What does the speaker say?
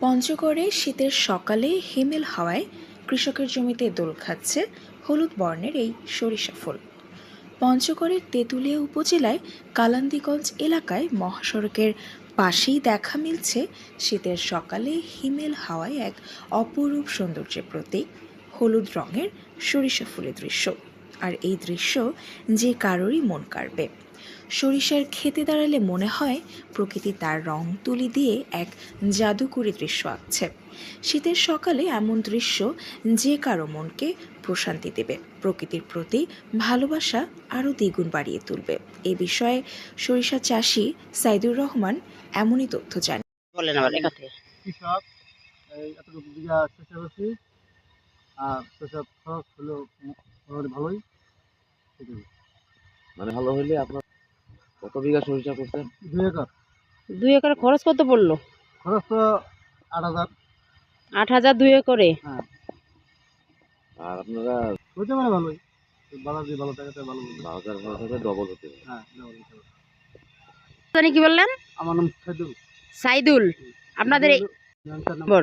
পঞ্চগড়ে শীতের সকালে হিমেল হাওয়ায় কৃষকের জমিতে দোল খাচ্ছে হলুদ বর্ণের এই সরিষা ফুল। পঞ্চগড়ের তেঁতুলিয়া উপজেলায় কালান্দিগঞ্জ এলাকায় মহাসড়কের পাশেই দেখা মিলছে শীতের সকালে হিমেল হাওয়ায় এক অপরূপ সৌন্দর্যের প্রতীক, হলুদ রঙের সরিষা ফুলের দৃশ্য। আর এই দৃশ্য যে কারোরই মন কাড়বে। সরিষার খেতে দাঁড়ালে মনে হয় প্রকৃতি তার রং তুলি দিয়ে এক জাদুকরী দৃশ্য আঁকছে। শীতের সকালে এমন দৃশ্য যে কারও মনকে প্রশান্তি দেবে। প্রকৃতির প্রতি ভালোবাসা আরও দ্বিগুণ বাড়িয়ে তুলবে। এ বিষয়ে সরিষা চাষি সাইদুর রহমান এমনই তথ্য জান বলেন আবার কৃষক এতটুকু বিঘা শস্য করছি। আর শস্য খরচ হলো মোটামুটি ভালোই। মানে ভালো হইলে আপনার কত বিঘা সরিষা করছেন? দুই একর। দুই একর খরচ কত পড়ল? খরচ তো আট হাজার। আট হাজার দুই একরে? হ্যাঁ। আর আপনারা হইতে পারে ভালোই। ভালো ডবল হতে হ্যাঁ। কি বললেন? আমার নাম সাইদুল। সাইদুল। আপনাদের নম্বর